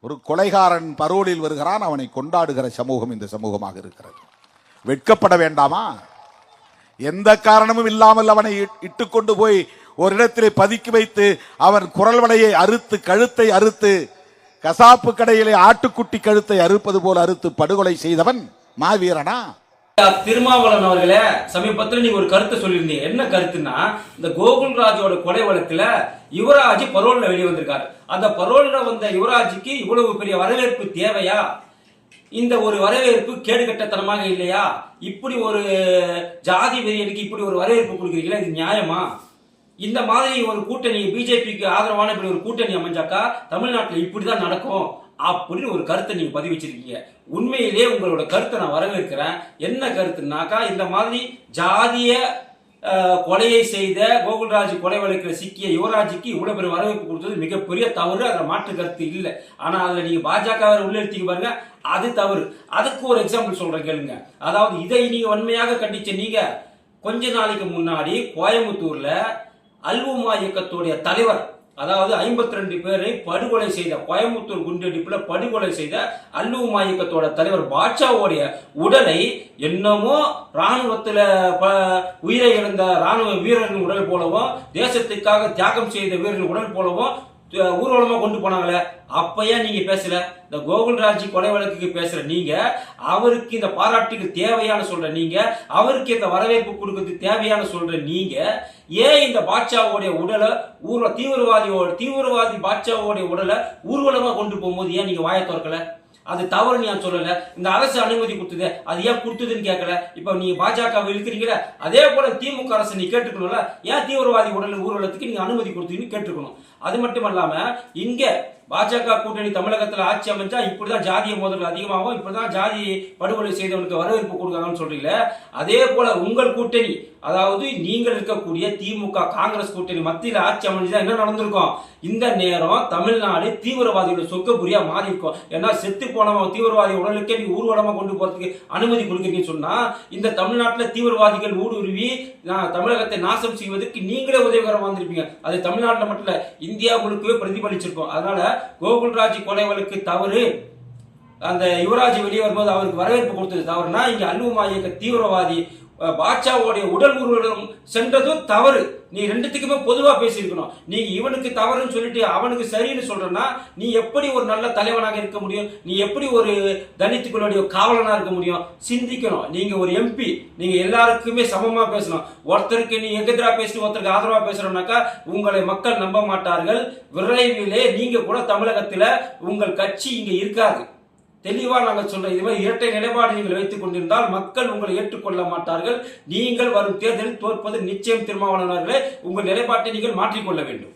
ஒரு கொலைகாரன் பரோலில் வருகிறான் அவனை கொண்டாடுகிற சமூகம் இந்த சமூகமாக இருக்கிறது. வெட்கப்பட வேண்டாமா? எந்த காரணமும் இல்லாமல் அவனை இட்- இட்டுக்கொண்டு போய் ஒரு இடத்திலே பதுக்கி வைத்து அவன் குரல்வனையை அறுத்து கழுத்தை அறுத்து கசாப்பு கடையிலே ஆட்டுக்குட்டி கழுத்தை அறுப்பது போல அறுத்து படுகொலை செய்தவன் மாவீரனா? திருமாவளவன் அவர்களே சமீபத்தில் நீங்க ஒரு கருத்தை சொல்லியிருந்தீங்க. என்ன கருத்துன்னா இந்த கோகுல்ராஜோட கொலை வழக்குல யுவராஜ் பரோல்ல வெளியே வந்திருக்காரு. அந்த பரோல்ல வந்த யுவராஜுக்கு இவ்வளவு பெரிய வரவேற்பு தேவையா? இந்த ஒரு வரவேற்பு கேடுகட்டத்தனமாக இல்லையா? இப்படி ஒரு ஜாதி வெறியனுக்கு இப்படி ஒரு வரவேற்பு கொடுக்குறீங்களா? இது நியாயமா? இந்த மாதிரி ஒரு கூட்டணி பிஜேபிக்கு ஆதரவான இப்படி ஒரு கூட்டணி அமைஞ்சாக்கா தமிழ்நாட்டில் இப்படிதான் நடக்கும். அப்படின்னு ஒரு கருத்தை நீங்க பதிவு வச்சிருக்கீங்க. உண்மையிலே உங்களோட கருத்தை நான் வரவேற்கிறேன். என்ன கருத்துனாக்கா இந்த மாதிரி ஜாதிய கொலையை செய்த கோகுல்ராஜ் கொலை வழக்கில் சிக்கிய யுவராஜுக்கு இவ்வளவு பெரிய வரவேற்பு கொடுத்தது மிகப்பெரிய தவறு. அதுல மாற்று கருத்து இல்லை. ஆனா அதுல நீங்க பாஜக உள்ளெடுத்தீங்க பாருங்க அது தவறு. அதுக்கு ஒரு எக்ஸாம்பிள் சொல்றேன் கேளுங்க. அதாவது இதை நீங்க வன்மையாக கண்டிச்ச நீங்க கொஞ்ச நாளைக்கு முன்னாடி கோயம்புத்தூர்ல அல்வுமா இயக்கத்துடைய தலைவர் அதாவது 52 ரெண்டு பேரை படுகொலை செய்த கோயம்புத்தூர் குண்டெடுப்பில் படுகொலை செய்த அல்லு மாயக்கத்தோட தலைவர் பாட்ஷாவோடைய உடலை என்னமோ ராணுவத்தில் ப- உயிரை இழந்த ராணுவ வீரர்கள் உடல் போலவும் தேசத்துக்காக தியாகம் செய்த வீரர்கள் உடல் போலவும் ஊர்வலமாக கொண்டு போனாங்களே? அப்பயே நீங்க பேசல. இந்த கோகுல்ராஜ் கொலை வழக்குக்கு பேசுற நீங்க அவருக்கு இந்த பாராட்டுக்கு தேவையான சொல்ற நீங்க அவருக்கு இந்த வரவேற்பு கொடுக்கறதுக்கு தேவையான சொல்ற நீங்க ஏன் இந்த பாட்சாவோடைய உடலை ஊர்வ தீவிரவாதியோட தீவிரவாதி பாட்சாவோடைய உடலை ஊர்வலமாக கொண்டு போகும்போது ஏன் நீங்கள் வாயை திறக்கல? அது தவறு நான் சொல்லல. இந்த அரசு அனுமதி கொடுத்தது. அது ஏன் கொடுத்ததுன்னு கேட்கல? இப்ப நீங்க பாஜக இழுக்கிறீங்களா அதே போல திமுக அரசு நீ கேட்டுக்கணும்ல ஏன் தீவிரவாதி உடல் ஊர்வலத்துக்கு நீங்க அனுமதி கொடுத்தீங்கன்னு கேட்டுக்கணும். அது மட்டும் இல்லாம இங்க பாஜக கூட்டணி தமிழகத்தில் ஆட்சி அமைச்சா இப்படிதான் ஜாதிய மோதல் அதிகமாகும். இப்படிதான் ஜாதி படுகொலை செய்தவனுக்கு வரவேற்பு கொடுக்காங்கன்னு சொல்றீங்களே அதே போல உங்கள் கூட்டணி அதாவது நீங்கள் இருக்கக்கூடிய திமுக காங்கிரஸ் கூட்டணி மத்தியில் ஆட்சி அமைஞ்சுதான் என்ன நடந்திருக்கும்? இந்த நேரம் தமிழ்நாடு தீவிரவாதிகளோட சொக்கப்புரியா மாறி இருக்கும். ஏன்னா செத்து போனவன் தீவிரவாதி உடலுக்கே நீ ஊர்வலமா கொண்டு போறதுக்கு அனுமதி கொடுக்குறீங்கன்னு சொன்னா இந்த தமிழ்நாட்டில் தீவிரவாதிகள் ஊடுருவி நான் தமிழகத்தை நாசம் செய்வதற்கு நீங்களே உதவிகரமாக வந்திருப்பீங்க. அது தமிழ்நாட்டில் மட்டும் இல்ல இந்தியா முழுக்கவே பிரதிபலிச்சிருக்கும். அதனால கோகுல்ராஜ் கொலை வழக்கு தவறு. அந்த யுவராஜ் வெளியே வரும்போது அவருக்கு வரவேற்பு கொடுத்தது தவறுனா இங்க அல்லுமா இயக்க தீவிரவாதி பாட்சாவோடைய உடல் ஊர்வலம் சென்றதும் தவறு. நீ ரெண்டுத்துக்குமே பொதுவாக பேசியிருக்கணும். நீ இவனுக்கு தவறுன்னு சொல்லிட்டு அவனுக்கு சரின்னு சொல்றேன்னா நீ எப்படி ஒரு நல்ல தலைவனாக இருக்க முடியும்? நீ எப்படி ஒரு தலித்துக்களுடைய காவலனாக இருக்க முடியும்? சிந்திக்கணும். நீங்க ஒரு எம்பி நீங்க எல்லாருக்குமே சமமா பேசணும். ஒருத்தருக்கு நீ எதிராக பேசிட்டு ஒருத்தருக்கு ஆதரவா பேசுறோம்னாக்கா உங்களை மக்கள் நம்ப மாட்டார்கள். விரைவிலே நீங்க கூட தமிழகத்தில் உங்கள் கட்சி இங்க இருக்காது. தெளிவா நாங்கள் சொல்றோம் இது மாதிரி இரட்டை நிலைப்பாடு நீங்கள் வைத்துக் கொண்டிருந்தால் மக்கள் உங்களை ஏற்றுக்கொள்ள மாட்டார்கள். நீங்கள் வரும் தேர்தலில் தோற்பது நிச்சயம் திருமாவளவர்களே உங்கள் நிலைப்பாட்டை நீங்கள் மாற்றிக்கொள்ள வேண்டும்.